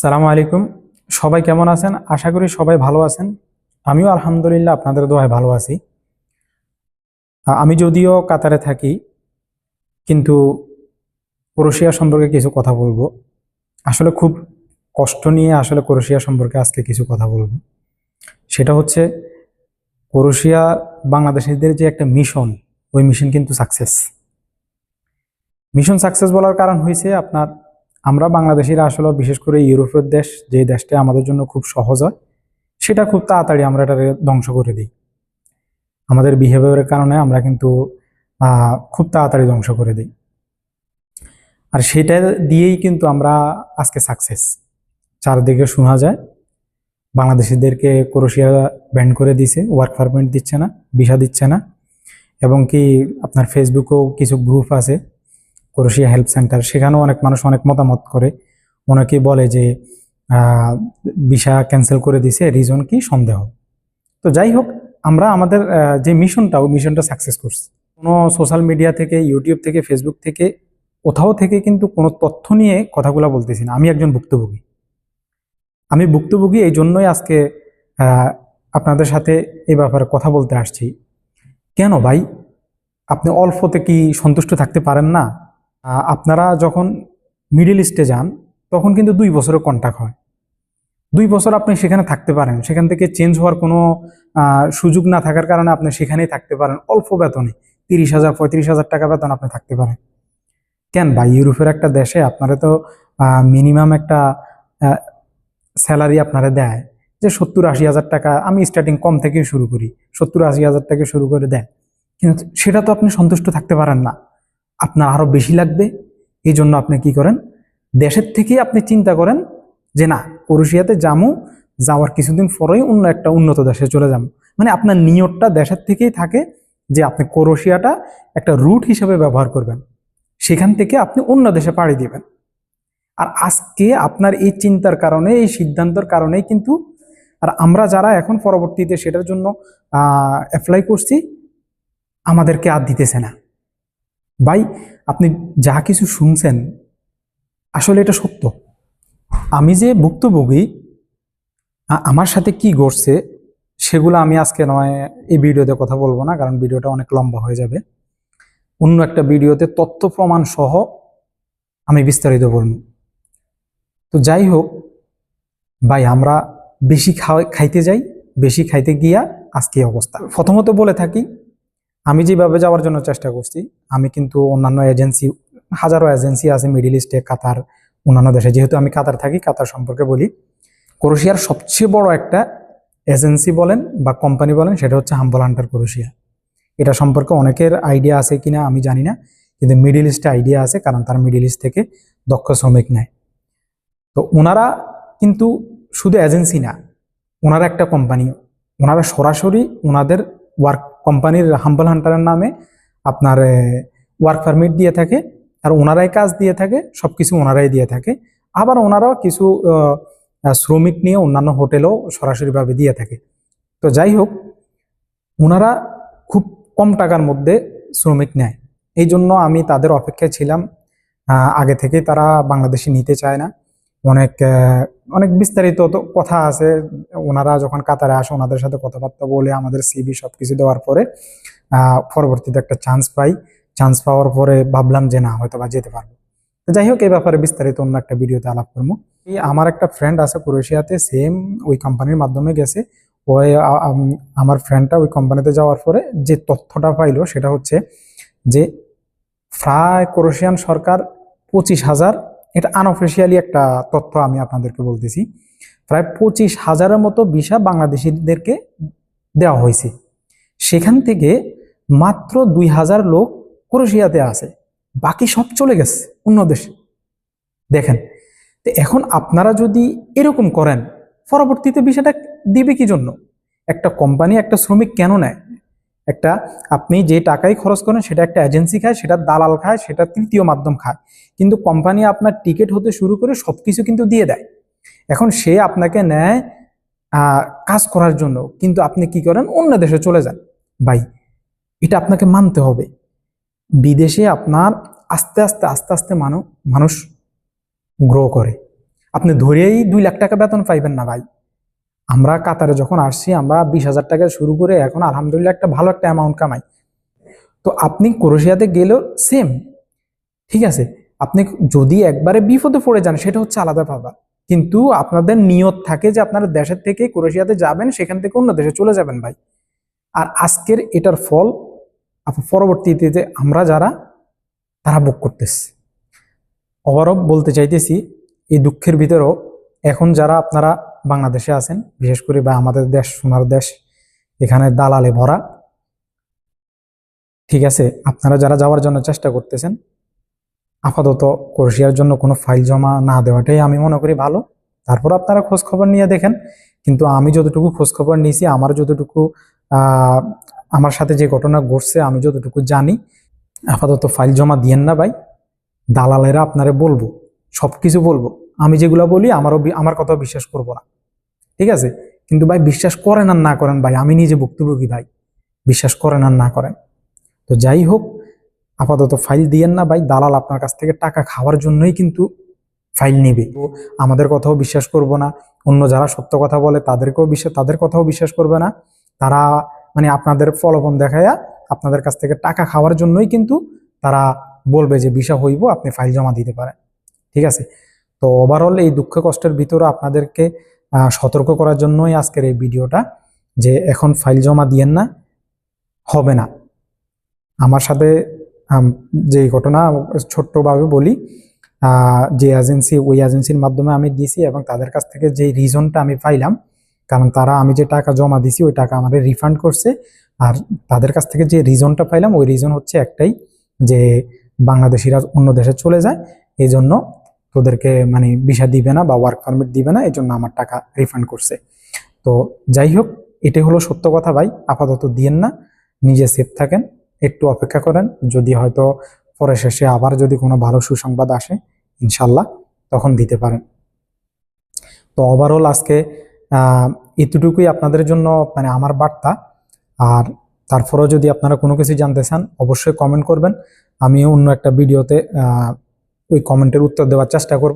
সালামু আলাইকুম। সবাই কেমন আছেন? আশা করি সবাই ভালো আছেন। আমিও আলহামদুলিল্লাহ আপনাদের দোয়ায় ভালো আছি। আমি যদিও কাতারে থাকি, কিন্তু ক্রোশিয়া সম্পর্কে কিছু কথা বলব। আসলে খুব কষ্ট নিয়ে আসলে ক্রোশিয়া সম্পর্কে আজকে কিছু কথা বলব। সেটা হচ্ছে, ক্রোশিয়া বাংলাদেশিদের যে একটা মিশন, ওই মিশন কিন্তু সাকসেস। মিশন সাকসেস বলার কারণ হয়েছে আপনার আমরা বাংলাদেশিরা আসলে বিশেষ করে ইউরোপের দেশ, যে দেশটা আমাদের জন্য খুব সহজ হয়, সেটা খুব তাড়াতাড়ি আমরা এটা ধ্বংস করে দিই। আমাদের বিহেভিয়ারের কারণে আমরা কিন্তু খুব তাড়াতাড়ি ধ্বংস করে দিই। আর সেটা দিয়েই কিন্তু আমরা আজকে সাকসেস চারদিকে শোনা যায়, বাংলাদেশিদেরকে ক্রোশিয়া ব্যান করে দিছে ওয়ার্ক পারমিট দিচ্ছে না ভিসা দিচ্ছে না, এবং কি আপনার ফেসবুকেও কিছু গ্রুপ আছে ক্রোশিয়া হেল্প সেন্টার, সেখানেও অনেক মানুষ অনেক মতামত করে। অনেকেই বলে যে ভিসা ক্যান্সেল করে দিছে রিজন কি? সন্দেহ। তো যাই হোক, আমরা আমাদের যে মিশনটা, ওই মিশনটা সাকসেস করছি। কোনো সোশ্যাল মিডিয়া থেকে ইউটিউব থেকে ফেসবুক থেকে, কোথাও থেকে কিন্তু কোনো তথ্য নিয়ে কথাগুলো বলতেছি না। আমি একজন ভুক্তভোগী। আমি ভুক্তভোগী এই জন্যই আজকে আপনাদের সাথে এই ব্যাপারে কথা বলতে আসছি। কেন ভাই? আপনি অল্পতে কি সন্তুষ্ট থাকতে পারেন না? আপনারা যখন মিডিল ইস্টে যান, তখন কিন্তু দুই বছরের কন্ট্যাক্ট হয়। দুই বছর আপনি সেখানে থাকতে পারেন। সেখান থেকে চেঞ্জ হওয়ার কোনো সুযোগ না থাকার কারণে আপনি সেখানেই থাকতে পারেন। অল্প বেতনে, তিরিশ হাজার, পঁয়ত্রিশ হাজার টাকা বেতন আপনি থাকতে পারেন। কেন ভাই? ইউরোপের একটা দেশে আপনারা তো মিনিমাম একটা স্যালারি আপনারা দেয় যে সত্তর আশি হাজার টাকা। আমি স্টার্টিং কম থেকে শুরু করি। সত্তর আশি হাজার টাকা শুরু করে দেয় কিন্তু সেটা তো আপনি সন্তুষ্ট থাকতে পারেন না। আপনার আরও বেশি লাগবে। এই জন্য আপনি কি করেন, দেশের থেকেই আপনি চিন্তা করেন যে না ক্রোশিয়াতে যামু, যাওয়ার কিছুদিন পরেই অন্য একটা উন্নত দেশে চলে যাব মানে আপনার নিয়তটা দেশের থেকেই থাকে যে আপনি ক্রোশিয়াটা একটা রুট হিসেবে ব্যবহার করবেন। সেখান থেকে আপনি অন্য দেশে পাড়ি দিবেন। আর আজকে আপনার এই চিন্তার কারণে, এই সিদ্ধান্তের কারণেই কিন্তু, আর আমরা যারা এখন পরবর্তীতে সেটার জন্য অ্যাপ্লাই করছি, আমাদেরকে আর দিতেছে না। ভাই, আপনি যা কিছু শুনছেন, আসলে এটা সত্য। আমি যে ভুক্তভোগী আমার সাথে কি ঘটছে, সেগুলো আমি আজকে নয় এই ভিডিওতে কথা বলব না, কারণ ভিডিওটা অনেক লম্বা হয়ে যাবে। অন্য একটা ভিডিওতে তথ্য প্রমাণ সহ আমি বিস্তারিত বলব। তো যাই হোক, ভাই, আমরা বেশি খাওয়া- খাইতে যাই, বেশি খাইতে গিয়া আজকে অবস্থা। প্রথমত বলে থাকি আমি যেভাবে যাওয়ার জন্য চেষ্টা করছি, আমি কিন্তু অন্যান্য এজেন্সি, হাজারো এজেন্সি আছে মিডিল ইস্টে, কাতার, অন্যান্য দেশে। যেহেতু আমি কাতার থাকি, কাতার সম্পর্কে বলি ক্রোশিয়ার সবচেয়ে বড় একটা এজেন্সি বলেন বা কোম্পানি বলেন, সেটা হচ্ছে হাম্বল হান্টার ক্রোশিয়া এটা সম্পর্কে অনেকের আইডিয়া আছে কিনা আমি জানি না, কিন্তু মিডিল ইস্টে আইডিয়া আছে, কারণ তারা মিডিল ইস্ট থেকে দক্ষ শ্রমিক নেয়। তো ওনারা কিন্তু শুধু এজেন্সি না, ওনারা একটা কোম্পানি, ওনারা সরাসরি ওনাদের ওয়ার্ক কোম্পানির হাম্বল হান্টারের নামে আপনার ওয়ার্ক পারমিট দিয়ে থাকে আর ওনারাই কাজ দিয়ে থাকে সব কিছু ওনারাই দিয়ে থাকে। আবার ওনারাও কিছু শ্রমিক নিয়ে অন্যান্য হোটেলও সরাসরিভাবে দিয়ে থাকে। তো যাই হোক, ওনারা খুব কম টাকার মধ্যে শ্রমিক নেয়। এই জন্য আমি তাদের অপেক্ষায় ছিলাম। আগে থেকেই তারা বাংলাদেশে নিতে চায় না। অনেক অনেক বিস্তারিত কথা আছে। ওনারা যখন কাতারে আসে, ওনাদের সাথে কথাবার্তা বলে আমাদের সিবি সব কিছু দেওয়ার পরে পরবর্তীতে একটা চান্স পাই। চান্স পাওয়ার পরে ভাবলাম যে না, হয়তো বা যেতে পারব। যাই হোক, এই ব্যাপারে বিস্তারিত অন্য একটা ভিডিওতে আলাপ করব। আমার একটা ফ্রেন্ড আছে ক্রোয়েশিয়াতে সেম ওই কোম্পানির মাধ্যমে গেছে। ওই আমার ফ্রেন্ডটা ওই কোম্পানিতে যাওয়ার পরে যে তথ্যটা পাইলো সেটা হচ্ছে যে, প্রায় ক্রোয়েশিয়ান সরকার পঁচিশ হাজার এটা আনঅফিসিয়ালি একটা তথ্য আমি আপনাদেরকে বলতেছি। প্রায় পঁচিশ হাজারের মতো ভিসা বাংলাদেশিদেরকে দেওয়া হয়েছে। সেখান থেকে মাত্র দুই হাজার লোক ক্রোয়েশিয়াতে আছে। বাকি সব চলে গেছে অন্য দেশে। দেখেন, তো এখন আপনারা যদি এরকম করেন, পরবর্তীতে বিষয়টা দিবে কি জন্য? একটা কোম্পানি একটা শ্রমিক কেন নেয়? একটা, আপনি যে টাকাই খরচ করেন সেটা একটা এজেন্সি খায়, সেটা দালাল খায়, সেটা তৃতীয় মাধ্যম খায়। কিন্তু কোম্পানি আপনার টিকিট হতে শুরু করে সব কিছু কিন্তু দিয়ে দেয়। এখন সে আপনাকে নেয় কাজ করার জন্য। কিন্তু আপনি কি করেন? অন্য দেশে চলে যান। ভাই, এটা আপনাকে মানতে হবে। বিদেশে আপনার আস্তে আস্তে আস্তে আস্তে মানুষ মানুষ গ্রো করে। আপনি ধরেই দুই লাখ টাকা বেতন পাইবেন না ভাই। আমরা কাতারে যখন আসছি, আমরা বিশ হাজার টাকা শুরু করে এখন আলহামদুলিল্লাহ একটা ভালো একটা অ্যামাউন্ট কামাই। তো আপনি ক্রোয়েশিয়াতে গেলেও সেম ঠিক আছে? আপনি যদি একবারে বিপদে পড়ে যান, সেটা হচ্ছে আলাদা ব্যাপার। কিন্তু আপনাদের নিয়ত থাকে যে আপনারা দেশের থেকে ক্রোয়েশিয়াতে যাবেন, সেখান থেকে অন্য দেশে চলে যাবেন ভাই। আর আজকের এটার ফল পরবর্তীতে আমরা যারা, তারা ভোগ করতেছে। ওভারঅল বলতে চাইতেছি, এই দুঃখের ভিতরেও এখন যারা আপনারা বাংলাদেশে আছেন, বিশেষ করে বা আমাদের দেশ, সোনার দেশ, এখানে দালালে ভরা। ঠিক আছে, আপনারা যারা যাওয়ার জন্য চেষ্টা করতেছেন, আপাতত ক্রোয়েশিয়ার জন্য কোনো ফাইল জমা না দেওয়াটাই আমি মনে করি ভালো। তারপর আপনারা খোঁজ খবর নিয়ে দেখেন, কিন্তু আমি যতটুকু খোঁজ খবর নিয়েছি, আমার যতটুকু আমার সাথে যে ঘটনা ঘটছে, আমি যতটুকু জানি, আপাতত ফাইল জমা দিয়েন না ভাই। দালালেরা আপনারে বলব সব কিছু বলব। আমি যেগুলো বলি, আমারও আমার কথাও বিশ্বাস করব না। ঠিক আছে? কিন্তু ভাই বিশ্বাস করেন আর না করেন ভাই, আমি নিজে ভুক্তভোগী ভাই। বিশ্বাস করেন আর না করেন। তো যাই হোক, আপাতত ফাইল দিয়েন না ভাই, দালাল আপনার কাছ থেকে টাকা খাওয়ার জন্যই কিন্তু ফাইল নিবে। তো আমাদের কথাও বিশ্বাস করব না, অন্য যারা সত্য কথা বলে তাদেরকেও বিশ্বাস, তাদের কথাও বিশ্বাস করবে না। তারা মানে আপনাদের ফলবন দেখায়া আপনাদের কাছ থেকে টাকা খাওয়ার জন্যই কিন্তু তারা বলবে যে বিষা হইব, আপনি ফাইল জমা দিতে পারেন। ঠিক আছে? তো ওভারঅল এই দুঃখ কষ্টের ভিতরে আপনাদেরকে সতর্ক করার জন্যই আজকের এই ভিডিওটা যে এখন ফাইল জমা দিয়েন না, হবে না। আমার সাথে যে ঘটনা ছোট্টভাবে বলি যে এজেন্সি, ওই এজেন্সির মাধ্যমে আমি দিয়েছি এবং তাদের কাছ থেকে যে রিজনটা আমি পাইলাম, কারণ তারা আমি যে টাকা জমা দিছি ওই টাকা আমাদের রিফান্ড করছে। আর তাদের কাছ থেকে যে রিজনটা পাইলাম, ওই রিজন হচ্ছে একটাই যে বাংলাদেশিরা অন্য দেশে চলে যায়। এই জন্য তোদেরকে মানে ভিসা দিবে না বা ওয়ার্ক পারমিট দিবে না এই জন্য আমার টাকা রিফান্ড করছে। তো যাই হোক, এটাই হলো সত্য কথা ভাই। আপাতত দিয়েন না, নিজে সেফ থাকেন, একটু অপেক্ষা করেন। যদি হয়তো পরে শেষে আবার যদি কোনো ভালো সুসংবাদ আসে, ইনশাল্লাহ তখন দিতে পারেন। তো ওভারঅল আজকে এতটুকুই আপনাদের জন্য মানে আমার বার্তা। আর তারপরেও যদি আপনারা কোনো কিছু জানতে চান, অবশ্যই কমেন্ট করবেন। আমি অন্য একটা ভিডিওতে ওই কমেন্টের উত্তর দেওয়ার চেষ্টা করব।